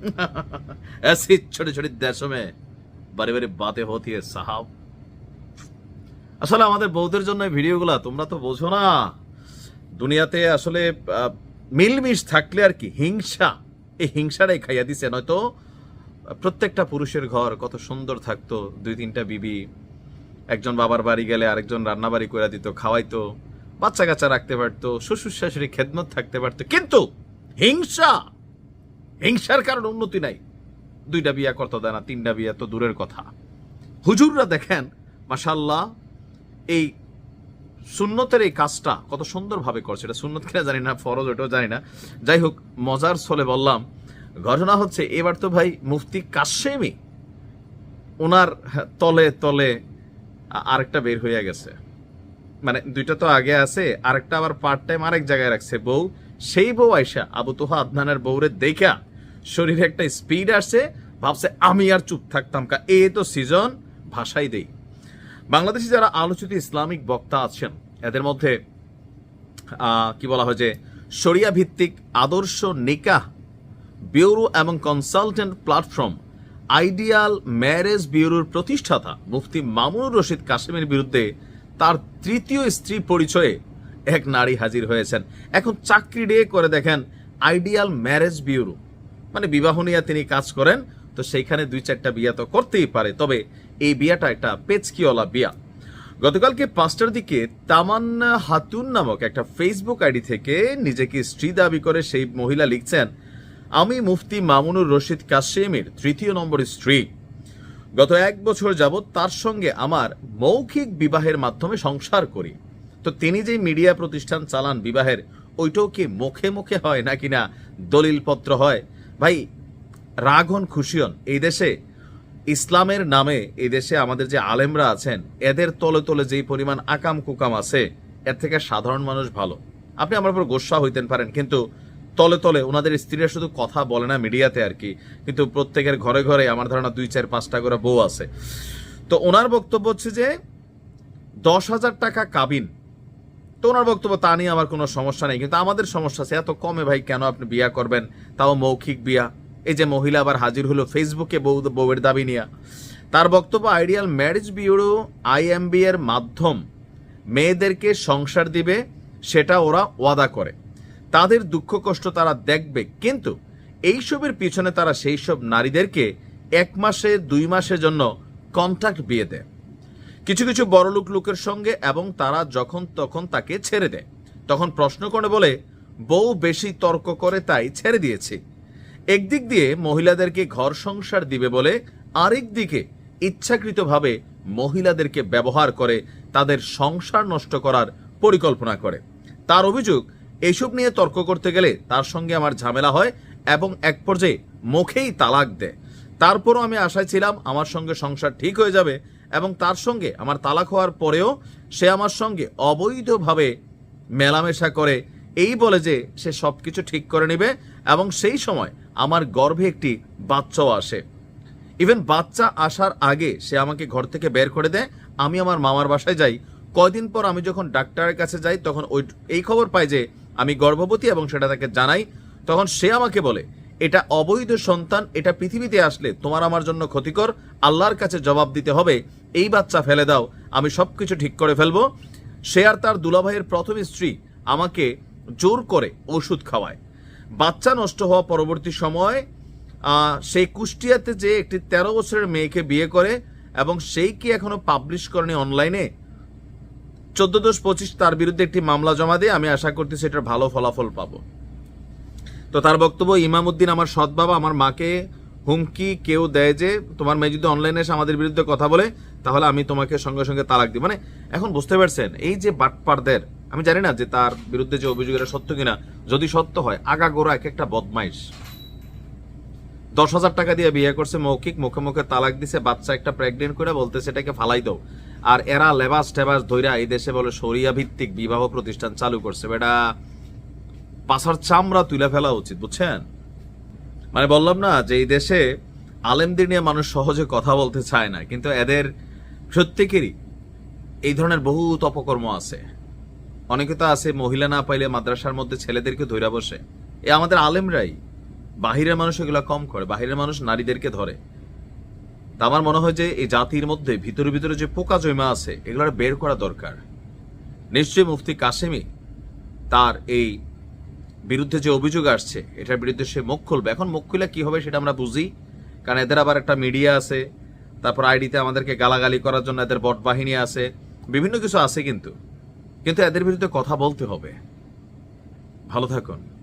ऐसी छोटी छोटी देशों में बड़ी बड़ी बातें होती है साहब আসলে আমাদের বৌদের জন্য এই ভিডিওগুলা তোমরা তো বোঝো না দুনিয়াতে আসলে আহ, মিলমিশ থাকলে আর কি হিংসা এই হিংসাটাই খাইয়া দিছে নয়তো প্রত্যেকটা পুরুষের ঘর কত সুন্দর থাকতো দুই তিনটা বিবি একজন বাবার বাড়ি গেলে আরেকজন রান্না বাড়ি করে দিত খাওয়াইতো বাচ্চা কাচ্চা রাখতে পারতো শ্বশুর শাশুড়ি খেদমত থাকতে পারতো কিন্তু হিংসা হিংসার কারণে উন্নতি নাই। দুইটা বিয়া করতে দেয় না, তিনটা বিয়া তো দূরের কথা। হুজুররা দেখেন মাসাল্লাহ এই সুন্নতের এই কাজটা কত সুন্দরভাবে করছে। এটা সুন্নত কিনা জানি না, ফরজ, ওটাও জানি না। যাই হোক, মজার ছলে বললাম, ঘটনা হচ্ছে, এবার তো ভাই মুফতি কাশেমি ওনার তলে তলে আরেকটা বের হয়ে গেছে। মানে দুইটা তো আগে আছে, আরেকটা আবার পার্ট টাইম আরেক জায়গায় রাখছে। বউ, সেই বউ আয়সা আবু তোহা আদনানের বউরে দেখা শরীরে একটা স্পিড আসছে ভাবছে আমি আর চুপ থাকতাম কা। এ তো সিজন ভাষাই দেই। বাংলাদেশে যারা আলোচিত ইসলামিক বক্তা আছেন, এদের মধ্যে কি বলা হয় যে শরিয়া ভিত্তিক আদর্শ নিকাহ ব্যুরো এবং কনসালটেন্ট প্ল্যাটফর্ম আইডিয়াল ম্যারেজ ব্যুরোর প্রতিষ্ঠাতা মুফতি মামুনুর রশিদ কাসেমের বিরুদ্ধে তার তৃতীয় স্ত্রী পরিচয়ে এক নারী হাজির হয়েছেন। এখন চাকরি ডে করে দেখেন আইডিয়াল ম্যারেজ ব্যুরো। মানে বিবাহ নিয়ে তিনি কাজ করেন, তো সেইখানে দুই চারটা বিয়া তো করতেই পারে। তবে এই বিয়াটা একটা পেচকিওয়ালা বিয়া। গতকালকে পাঁচটার দিকে তামান্না হাতুন নামক একটা ফেসবুক আইডি থেকে নিজেকে স্ত্রী দাবি করে সেই মহিলা লিখছেন, আমি মুফতি মামুনুর রশিদ কাশেমের তৃতীয় নম্বর স্ত্রী। গত এক বছর যাবৎ তার সঙ্গে আমার মৌখিক বিবাহের মাধ্যমে সংসার করি। তো তিনি যে মিডিয়া প্রতিষ্ঠান চালান বিবাহের, ওইটাও কি মুখে মুখে হয় নাকি না দলিলপত্র হয়? ভাই, রাগ হন, খুশি হন। এই দেশে, ইসলামের নামে এই দেশে আমাদের যে আলেমরা আছেন, এদের তলে তলে যেই পরিমাণ আকাম কুকাম আছে, এর থেকে সাধারণ মানুষ ভালো। আপনি আমার উপর গোসা হইতেন পারেন, কিন্তু তলে তলে ওনাদের স্ত্রীরা শুধু কথা বলে না মিডিয়াতে আর কি, কিন্তু প্রত্যেকের ঘরে ঘরে আমার ধারণা দুই, চার, পাঁচটা করে বউ আছে। তো ওনার বক্তব্য হচ্ছে যে, দশ হাজার টাকা কাবিন তো ওনার বক্তব্য তা নিয়ে আমার কোনো সমস্যা নেই, কিন্তু আমাদের সমস্যা আছে। এত কমে ভাই কেন আপনি বিয়া করবেন? তাও মৌখিক বিয়া। এই যে মহিলা আবার হাজির হলো ফেসবুকে বউ, বউয়ের দাবি নিয়ে। তার বক্তব্য, আইডিয়াল ম্যারেজ বিউরো আইএমবি এর মাধ্যম মেয়েদেরকে সংসার দিবে, সেটা ওরা ওয়াদা করে। তাদের দুঃখ কষ্ট তারা দেখবে, কিন্তু এইসবের পিছনে তারা সেই সব নারীদেরকে এক মাসে, দুই মাসের জন্য কন্ট্রাক্ট বিয়ে দেয়। কিছু কিছু বড়লোক লোকের সঙ্গে এবং তারা যখন তখন তাকে ছেড়ে দেয়। তখন প্রশ্ন করে বলে, বউ বেশি তর্ক করে তাই ছেড়ে দিয়েছি। একদিক দিয়ে মহিলাদেরকে ঘর সংসার দিবে বলে আরেক দিকে ইচ্ছাকৃতভাবে মহিলাদেরকে ব্যবহার করে তাদের সংসার নষ্ট করার পরিকল্পনা করে। তার অভিযোগ এইসব নিয়ে তর্ক করতে গেলে তার সঙ্গে আমার ঝামেলা হয় এবং এক পর্যায়ে মুখেই তালাক দেয়। তারপরও আমি আশায় ছিলাম আমার সঙ্গে সংসার ঠিক হয়ে যাবে। এবং তার সঙ্গে আমার তালাক হওয়ার পরেও সে আমার সঙ্গে অবৈধভাবে মেলামেশা করে। এই বলে যে সে সব কিছু ঠিক করে নেবে এবং সেই সময় আমার গর্ভে একটি বাচ্চাও আসে। ইভেন বাচ্চা আসার আগে সে আমাকে ঘর থেকে বের করে দেয়। আমি আমার মামার বাসায় যাই। কয়দিন পর আমি যখন ডাক্তারের কাছে যাই, তখন ওই এই খবর পাই যে আমি গর্ভবতী এবং সেটা তাকে জানাই। তখন সে আমাকে বলে, এটা অবৈধ সন্তান, এটা পৃথিবীতে আসলে তোমার আমার জন্য ক্ষতিকর। আল্লাহর কাছে জবাব দিতে হবে। এই বাচ্চা ফেলে দাও, আমি সবকিছু ঠিক করে ফেলব। সে আর তার দুলাভাইয়ের প্রথম স্ত্রী আমাকে জোর করে ওষুধ খাওয়ায়। বাচ্চা নষ্ট হওয়া পরবর্তী সময় সেই কুষ্টিয়াতে যে একটি তেরো বছরের মেয়েকে বিয়ে করে এবং সেই কি এখনও পাবলিশ করেনি অনলাইনে চোদ্দ দশ পঁচিশ তার বিরুদ্ধে একটি মামলা জমা দিয়ে আমি আশা করতেছি এটার ভালো ফলাফল পাবো। তো তার বক্তব্য ইমামউদ্দিন আমার সৎ বাবা, আমার মাকে হুমকি কেউ দেয় যে তোমার মেয়ে যদি অনলাইনে এসে আমাদের বিরুদ্ধে কথা বলে, তাহলে আমি তোমাকে সঙ্গে সঙ্গে তালাক দিই। মানে এখন বুঝতে পারছেন, এই যে বাটপারদের, আমি জানি না যে তার বিরুদ্ধে যে অভিযোগ, এটা সত্য কিনা। যদি সত্য হয় আগা গোড়া এক একটা বদমাইশ। দশ হাজার টাকা দিয়ে বিয়ে করছে, মৌখিক, মুখে মুখে তালাক দিছে, বাচ্চা একটা প্রেগনেন্ট করে বলতে সেটাকে ফালাই দাও। আর এরা লেবাস টেবাস ধইরা এই দেশে বলে সরিয়া ভিত্তিক বিবাহ প্রতিষ্ঠান চালু করছে। বেটা পাশার চামড়া তুলে ফেলা উচিত, বুঝছেন? মানে বললাম না যে এই দেশে আলেমদের নিয়ে মানুষ সহজে কথা বলতে চায় না, কিন্তু এদের প্রত্যেকেরই এই ধরনের বহুত অপকর্ম আছে। অনেকে তো আছে মহিলা না পাইলে মাদ্রাসার মধ্যে ছেলেদেরকে ধৈরা বসে। এ আমাদের আলেমরাই। বাহিরের মানুষ এগুলো কম করে, বাহিরের মানুষ নারীদেরকে ধরে। তা আমার মনে হয় যে এই জাতির মধ্যে ভিতরে ভিতরে যে পোকা জমা আছে এগুলো বের করা দরকার। নিশ্চয়ই মুফতি কাশেমি তার এই বিরুদ্ধে যে অভিযোগ আসছে, এটার বিরুদ্ধে সে মুখ খুলবে। এখন মুখ খুলে কি হবে সেটা আমরা বুঝি। কারণ এদের আবার একটা মিডিয়া আছে, তারপর আইডিতে আমাদেরকে গালাগালি করার জন্য এদের বট বাহিনী আছে, বিভিন্ন কিছু আছে কিন্তু। কিন্তু এদের বিরুদ্ধে কথা বলতে হবে। ভালো থাকুন।